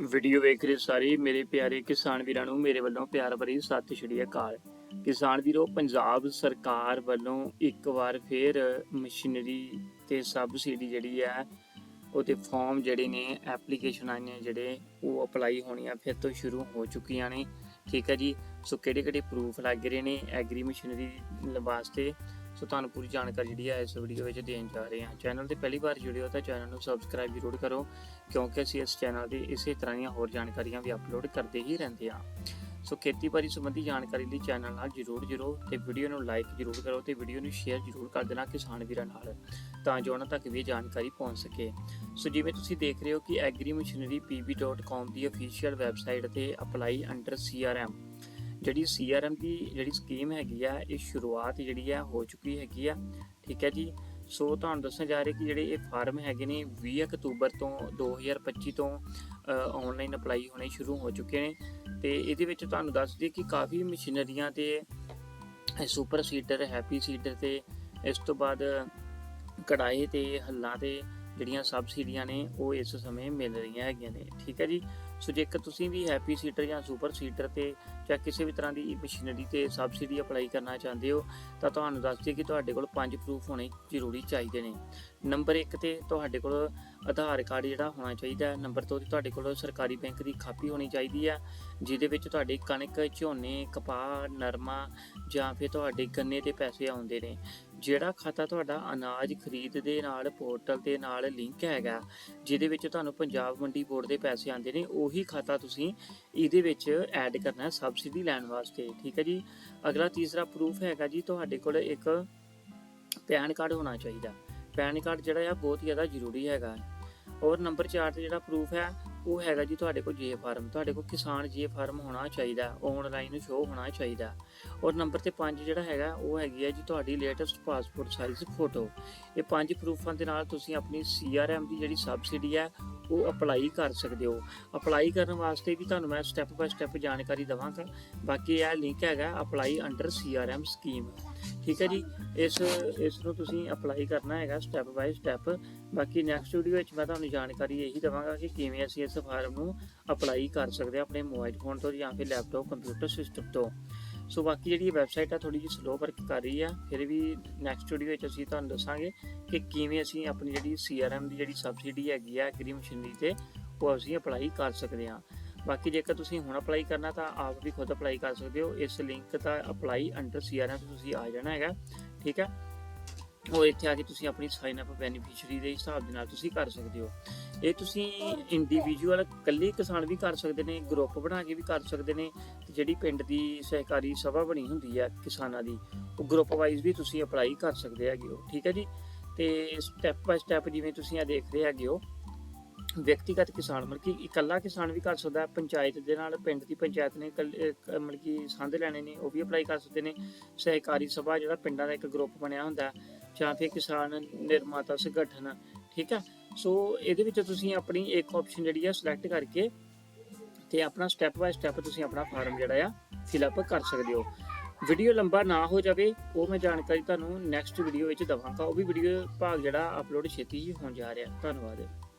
Video ਵੇਖ ਰਹੇ ਸਾਰੇ ਮੇਰੇ ਪਿਆਰੇ ਕਿਸਾਨ ਵੀਰਾਂ ਨੂੰ, ਮੇਰੇ ਵੱਲੋਂ ਪਿਆਰ ਭਰੀ ਸਤਿ ਸ਼੍ਰੀ ਅਕਾਲ। ਕਿਸਾਨ ਵੀਰੋ, ਪੰਜਾਬ ਸਰਕਾਰ ਵੱਲੋਂ ਇੱਕ ਵਾਰ ਫੇਰ ਮਸ਼ੀਨਰੀ ਤੇ ਸਬਸਿਡੀ ਜਿਹੜੀ ਹੈ ਉਹਦੇ ਫਾਰਮ ਜਿਹੜੇ ਨੇ ਐਪਲੀਕੇਸ਼ਨਾਂ ਨੇ ਜਿਹੜੇ, ਉਹ ਅਪਲਾਈ ਹੋਣੀਆਂ ਫਿਰ ਤੋਂ ਸ਼ੁਰੂ ਹੋ ਚੁੱਕੀਆਂ ਨੇ। ਠੀਕ ਹੈ ਜੀ? ਸੋ ਕਿਹੜੇ ਕਿਹੜੇ ਪ੍ਰੂਫ ਲੱਗ ਰਹੇ ਨੇ ਐਗਰੀ ਮਸ਼ੀਨਰੀ ਵਾਸਤੇ? ਸੋ ਤੁਹਾਨੂੰ ਪੂਰੀ ਜਾਣਕਾਰੀ ਜਿਹੜੀ ਹੈ ਇਸ ਵੀਡੀਓ ਵਿੱਚ ਦੇਣ ਜਾ ਰਹੇ ਹਾਂ। ਚੈਨਲ ਤੇ ਪਹਿਲੀ ਵਾਰ ਜੁੜੇ ਹੋ ਤਾਂ ਚੈਨਲ ਨੂੰ ਸਬਸਕ੍ਰਾਈਬ ਜ਼ਰੂਰ ਕਰੋ, ਕਿਉਂਕਿ ਅਸੀਂ ਇਸ ਚੈਨਲ ਤੇ ਇਸੇ ਤਰ੍ਹਾਂ ਦੀਆਂ ਹੋਰ ਜਾਣਕਾਰੀਆਂ ਵੀ ਅਪਲੋਡ ਕਰਦੇ ਹੀ ਰਹਿੰਦੇ ਹਾਂ। ਸੋ ਖੇਤੀਬਾੜੀ ਸੰਬੰਧੀ ਜਾਣਕਾਰੀ ਲਈ ਚੈਨਲ ਨਾਲ ਜਰੂਰ ਜੁੜੋ ਤੇ ਵੀਡੀਓ ਨੂੰ ਲਾਈਕ ਜਰੂਰ ਕਰੋ ਤੇ ਵੀਡੀਓ ਨੂੰ ਸ਼ੇਅਰ ਜਰੂਰ ਕਰ ਦੇਣਾ ਕਿਸਾਨ ਵੀਰਾਂ ਨਾਲ, ਤਾਂ ਜੋ ਉਹਨਾਂ ਤੱਕ ਵੀ ਜਾਣਕਾਰੀ ਪਹੁੰਚ ਸਕੇ। ਸੋ ਜਿਵੇਂ ਤੁਸੀਂ ਦੇਖ ਰਹੇ ਹੋ ਕਿ agrimachinerypb.com ਦੀ ਅਫੀਸ਼ੀਅਲ ਵੈਬਸਾਈਟ ਤੇ ਅਪਲਾਈ ਅੰਡਰ CRM ਜਿਹੜੀ CRM ਦੀ ਜਿਹੜੀ ਸਕੀਮ ਹੈਗੀ ਆ, ਇਹ ਸ਼ੁਰੂਆਤ ਜਿਹੜੀ ਆ ਹੋ ਚੁੱਕੀ ਹੈਗੀ ਆ। ਠੀਕ ਹੈ ਜੀ? ਸੋ ਤੁਹਾਨੂੰ ਦੱਸਣ ਜਾ ਰਹੇ ਕਿ ਜਿਹੜੇ ਇਹ ਫਾਰਮ ਹੈਗੇ ਨੇ 20 ਅਕਤੂਬਰ ਤੋਂ 2025 ਤੋਂ ਆਨਲਾਈਨ ਅਪਲਾਈ ਹੋਣੇ ਸ਼ੁਰੂ ਹੋ ਚੁੱਕੇ ਨੇ। ਤੇ ਇਹਦੇ ਵਿੱਚ ਤੁਹਾਨੂੰ ਦੱਸ ਦਈਏ ਕਿ ਕਾਫੀ ਮਸ਼ੀਨਰੀਆਂ ਤੇ ਸੁਪਰ ਸੀਡਰ ਹੈਪੀ ਸੀਡਰ ਤੇ ਇਸ ਤੋਂ ਬਾਅਦ ਕੜਾਏ ਤੇ, ਹੱਲਾਂ ਤੇ ਜਿਹੜੀਆਂ ਸਬਸਿਡੀਆਂ ਨੇ, ਉਹ ਇਸ ਸਮੇਂ ਮਿਲ ਰਹੀਆਂ ਹੈਗੀਆਂ ਨੇ। ਠੀਕ ਹੈ ਜੀ? ਸੋ ਜੇਕਰ ਤੁਸੀਂ ਵੀ ਹੈਪੀ ਸੀਟਰ ਜਾਂ ਸੁਪਰ ਸੀਟਰ ਤੇ ਜਾਂ ਕਿਸੇ ਵੀ ਤਰ੍ਹਾਂ ਦੀ ਮਸ਼ੀਨਰੀ ਤੇ ਸਬਸਿਡੀ ਅਪਲਾਈ ਕਰਨਾ ਚਾਹੁੰਦੇ ਹੋ, ਤਾਂ ਤੁਹਾਨੂੰ ਦੱਸ ਦਈਏ ਕਿ ਤੁਹਾਡੇ ਕੋਲ ਪੰਜ ਪ੍ਰੂਫ ਹੋਣੇ ਜ਼ਰੂਰੀ ਚਾਹੀਦੇ ਨੇ। ਨੰਬਰ 1 ਤੇ ਤੁਹਾਡੇ ਕੋਲ ਆਧਾਰ ਕਾਰਡ ਜਿਹੜਾ ਹੋਣਾ ਚਾਹੀਦਾ ਹੈ। ਨੰਬਰ 2 ਤੇ ਤੁਹਾਡੇ ਕੋਲ ਸਰਕਾਰੀ ਬੈਂਕ ਦੀ ਖਾਪੀ ਹੋਣੀ ਚਾਹੀਦੀ ਹੈ, ਜਿਹਦੇ ਵਿੱਚ ਤੁਹਾਡੀ ਕਣਕ, ਝੋਨੇ, ਕਪਾਹ, ਨਰਮਾ ਜਾਂ ਫਿਰ ਤੁਹਾਡੇ ਗੰਨੇ ਦੇ ਪੈਸੇ ਆਉਂਦੇ ਨੇ। ਜਿਹੜਾ ਖਾਤਾ ਤੁਹਾਡਾ ਅਨਾਜ ਖਰੀਦ ਦੇ ਨਾਲ, ਪੋਰਟਲ ਦੇ ਨਾਲ ਲਿੰਕ ਹੈਗਾ, ਜਿਹਦੇ ਵਿੱਚ ਤੁਹਾਨੂੰ ਪੰਜਾਬ ਮੰਡੀ ਬੋਰਡ ਦੇ ਪੈਸੇ ਆਉਂਦੇ ਨੇ, ਉਹੀ ਖਾਤਾ ਤੁਸੀਂ ਇਹਦੇ ਵਿੱਚ ਐਡ ਕਰਨਾ ਹੈ ਸਬਸਿਡੀ ਲੈਣ ਵਾਸਤੇ, ਠੀਕ ਹੈ ਜੀ? ਅਗਲਾ ਤੀਸਰਾ ਪ੍ਰੂਫ ਹੈਗਾ ਜੀ, ਤੁਹਾਡੇ ਕੋਲ ਇੱਕ ਪੈਨ ਕਾਰਡ ਹੋਣਾ ਚਾਹੀਦਾ। ਪੈਨ ਕਾਰਡ ਜਿਹੜਾ ਆ ਬਹੁਤ ਜ਼ਿਆਦਾ ਜ਼ਰੂਰੀ ਹੈਗਾ। ਔਰ ਨੰਬਰ 4 ਤੇ ਜਿਹੜਾ ਪ੍ਰੂਫ ਹੈ ਉਹ ਹੈਗਾ ਜੀ ਤੁਹਾਡੇ ਕੋਲ ਜੇ ਫਾਰਮ, ਤੁਹਾਡੇ ਕੋਲ ਕਿਸਾਨ ਜੇ ਫਾਰਮ ਹੋਣਾ ਚਾਹੀਦਾ ਆਨਲਾਈਨ ਸ਼ੋ ਹੋਣਾ ਚਾਹੀਦਾ। ਔਰ ਨੰਬਰ ਤੇ 5 ਜਿਹੜਾ ਹੈਗਾ, ਉਹ ਹੈਗੀ ਹੈ ਜੀ ਤੁਹਾਡੀ ਲੇਟੈਸਟ ਪਾਸਪੋਰਟ ਸਾਈਜ਼ ਫੋਟੋ ਇਹ ਪੰਜ ਪ੍ਰੂਫਾਂ ਦੇ ਨਾਲ ਤੁਸੀਂ ਆਪਣੀ CRM ਦੀ ਜਿਹੜੀ ਸਬਸਿਡੀ ਹੈ ਉਹ ਅਪਲਾਈ ਕਰ ਸਕਦੇ ਹੋ। ਅਪਲਾਈ ਕਰਨ ਵਾਸਤੇ ਵੀ ਤੁਹਾਨੂੰ ਮੈਂ ਸਟੈਪ ਬਾਏ ਸਟੈਪ ਜਾਣਕਾਰੀ ਦਵਾਂਗਾ। ਬਾਕੀ ਇਹ ਲਿੰਕ ਹੈਗਾ ਅਪਲਾਈ ਅੰਡਰ CRM ਸਕੀਮ ਠੀਕ ਹੈ ਜੀ? ਇਸ ਇਸ ਨੂੰ ਤੁਸੀਂ ਅਪਲਾਈ ਕਰਨਾ ਹੈਗਾ ਸਟੈਪ ਬਾਏ ਸਟੈਪ ਬਾਕੀ ਨੈਕਸਟ ਵੀਡੀਓ ਵਿੱਚ ਮੈਂ ਤੁਹਾਨੂੰ ਜਾਣਕਾਰੀ ਇਹੀ ਦਵਾਂਗਾ ਕਿ ਕਿਵੇਂ ਅਸੀਂ ਇਸ ਫਾਰਮ ਨੂੰ ਅਪਲਾਈ ਕਰ ਸਕਦੇ ਹਾਂ ਆਪਣੇ ਮੋਬਾਈਲ ਫੋਨ ਤੋਂ ਜਾਂ ਫਿਰ ਲੈਪਟਾਪ ਕੰਪਿਊਟਰ ਸਿਸਟਮ ਤੋਂ। ਸੋ ਬਾਕੀ ਜਿਹੜੀ ਵੈਬਸਾਈਟ ਆ ਥੋੜੀ ਜਿਹੀ ਸਲੋ ਵਰਕ ਕਰ ਰਹੀ ਆ ਫਿਰ ਵੀ ਨੈਕਸਟ ਵੀਡੀਓ ਵਿੱਚ ਅਸੀਂ ਤੁਹਾਨੂੰ ਦੱਸਾਂਗੇ ਕਿ ਕਿਵੇਂ ਅਸੀਂ ਆਪਣੀ ਜਿਹੜੀ CRM ਦੀ ਜਿਹੜੀ ਸਬਸਿਡੀ ਹੈਗੀ ਆ ਐਗਰੀ ਮਸ਼ੀਨਰੀ ਤੇ ਉਹ ਅਸੀਂ ਅਪਲਾਈ ਕਰ ਸਕਦੇ ਹਾਂ। ਬਾਕੀ ਜੇਕਰ ਤੁਸੀਂ ਹੁਣ ਅਪਲਾਈ ਕਰਨਾ ਤਾਂ ਆਪ ਵੀ ਖੁਦ ਅਪਲਾਈ ਕਰ ਸਕਦੇ ਹੋ। ਇਸ ਲਿੰਕ ਦਾ ਅਪਲਾਈ ਅੰਡਰ CRM ਤੇ ਤੁਸੀਂ ਆ ਜਾਣਾ ਹੈਗਾ ਠੀਕ ਹੈ ਉਹ ਇੱਥੇ ਆ ਕੇ ਤੁਸੀਂ ਆਪਣੀ ਸਾਈਨ ਅਪ ਬੈਨੀਫੀਸ਼ੀਅਰੀ ਦੇ ਹਿਸਾਬ ਦੇ ਨਾਲ ਤੁਸੀਂ ਕਰ ਸਕਦੇ ਹੋ। ਇਹ ਤੁਸੀਂ ਇੰਡੀਵਿਜੂਅਲ ਇਕੱਲੇ ਕਿਸਾਨ ਵੀ ਕਰ ਸਕਦੇ ਨੇ ਗਰੁੱਪ ਬਣਾ ਕੇ ਵੀ ਕਰ ਸਕਦੇ ਨੇ ਜਿਹੜੀ ਪਿੰਡ ਦੀ ਸਹਿਕਾਰੀ ਸਭਾ ਬਣੀ ਹੁੰਦੀ ਹੈ ਕਿਸਾਨਾਂ ਦੀ, ਉਹ ਗਰੁੱਪ ਵਾਈਜ਼ ਵੀ ਤੁਸੀਂ ਅਪਲਾਈ ਕਰ ਸਕਦੇ ਹੈਗੇ ਹੋ, ਠੀਕ ਹੈ ਜੀ? ਤੇ ਸਟੈਪ ਬਾਏ ਸਟੈਪ ਜਿਵੇਂ ਤੁਸੀਂ ਆ ਰਹੇ ਹੈਗੇ ਹੋ, ਵਿਅਕਤੀਗਤ ਕਿਸਾਨ, ਮਤਲਬ ਕਿ ਇਕੱਲਾ ਕਿਸਾਨ ਵੀ ਕਰ ਸਕਦਾ, ਪੰਚਾਇਤ ਦੇ ਨਾਲ ਪਿੰਡ ਦੀ ਪੰਚਾਇਤ ਨੇ ਇਕੱਲੇ- ਮਤਲਬ ਕਿ ਸੰਦ ਲੈਣੇ ਨੇ, ਉਹ ਵੀ ਅਪਲਾਈ ਕਰ ਸਕਦੇ ਨੇ। ਸਹਿਕਾਰੀ ਸਭਾ ਜਿਹੜਾ ਪਿੰਡਾਂ ਦਾ ਇੱਕ ਗਰੁੱਪ ਬਣਿਆ ਹੁੰਦਾ, ਜਾਂ ਫਿਰ ਕਿਸਾਨ ਨਿਰਮਾਤਾ ਸੰਗਠਨ, ਠੀਕ ਹੈ? ਸੋ ਇਹਦੇ ਵਿੱਚ ਤੁਸੀਂ ਆਪਣੀ ਇੱਕ ਆਪਸ਼ਨ ਜਿਹੜੀ ਹੈ ਸਿਲੈਕਟ ਕਰਕੇ ਤੇ ਆਪਣਾ ਸਟੈਪ ਬਾਏ ਸਟੈਪ ਤੁਸੀਂ ਆਪਣਾ ਫਾਰਮ ਜਿਹੜਾ ਆ ਫਿਲ ਅਪ ਕਰ ਸਕਦੇ ਹੋ। ਵੀਡੀਓ ਲੰਬਾ ਨਾ ਹੋ ਜਾਵੇ, ਉਹ ਮੈਂ ਜਾਣਕਾਰੀ ਤੁਹਾਨੂੰ ਨੈਕਸਟ ਵੀਡੀਓ ਵਿੱਚ ਦਵਾਂਗਾ। ਉਹ ਵੀ ਵੀਡੀਓ ਭਾਗ ਜਿਹੜਾ ਅਪਲੋਡ ਛੇਤੀ ਹੀ ਹੋਣ ਜਾ ਰਿਹਾ। ਧੰਨਵਾਦ।